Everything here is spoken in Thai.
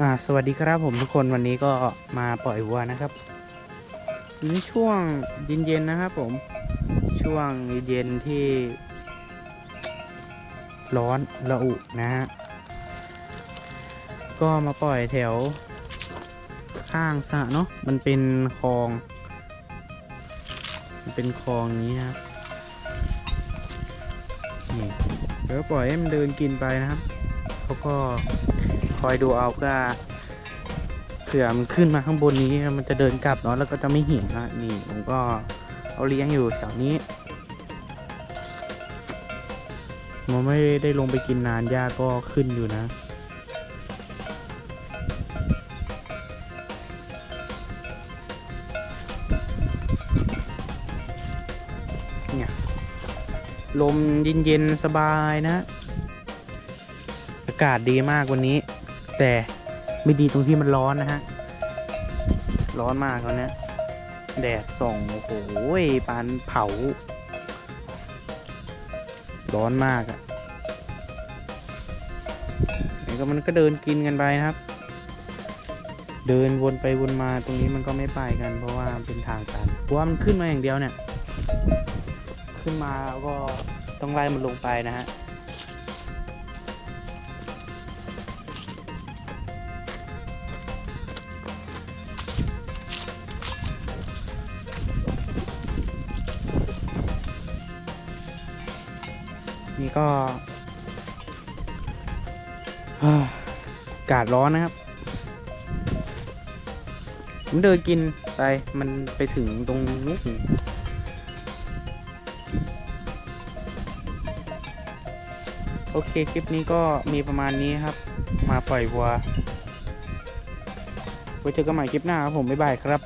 อ่าสวัสดีครับผมทุกคนวันนี้ก็มาปล่อยวัวนะครับอยู่ช่วงเย็นๆนะครับผมช่วงเย็นที่ ร้อนระอุนะฮะก็มาปล่อยแถว ข้างสระเนาะมันเป็นคลองมันเป็นคลองนี้นะครับนี่เดี๋ยวปล่อยให้มันเดินกินไปนะครับเขาก็ อยดูเอาก็เผื่อมันขึ้นมาข้างบนนี้มันจะเดินกลับเนาะแล้วก็จะไม่เหิวนะนี่ผมก็เอาเลี้ยงอยู่แถวนี้มันไม่ได้ลงไปกินนานหญ้าก็ขึ้นอยู่นะ เนี่ย ลมเย็นๆสบายนะ อากาศดีมากวันนี้ แต่ไม่ดีตรงที่มันร้อนนะฮะ ร้อนมากตอนเนี้ยแดดส่องโอ้โหปานเผา ร้อนมากอะ่ะนี่ก็มันก็เดินกินกันไปนะครับ เดินวนไปวนมาตรงนี้มันก็ไม่ไปกัน เพราะว่าเป็นทางตันเพราะว่ามันขึ้นมาอย่างเดียวเนี่ย ขึ้นมาแล้วก็ต้องไล่มันลงไปนะฮะ นี่ก็อากาศร้อนนะครับ ผมเดินกินไป มันไปถึงตรงนู้นโอเค คลิปนี้ก็มีประมาณนี้ครับ มาปล่อยวัว ไว้เจอกันใหม่คลิปหน้าครับผม บ๊ายบายครับ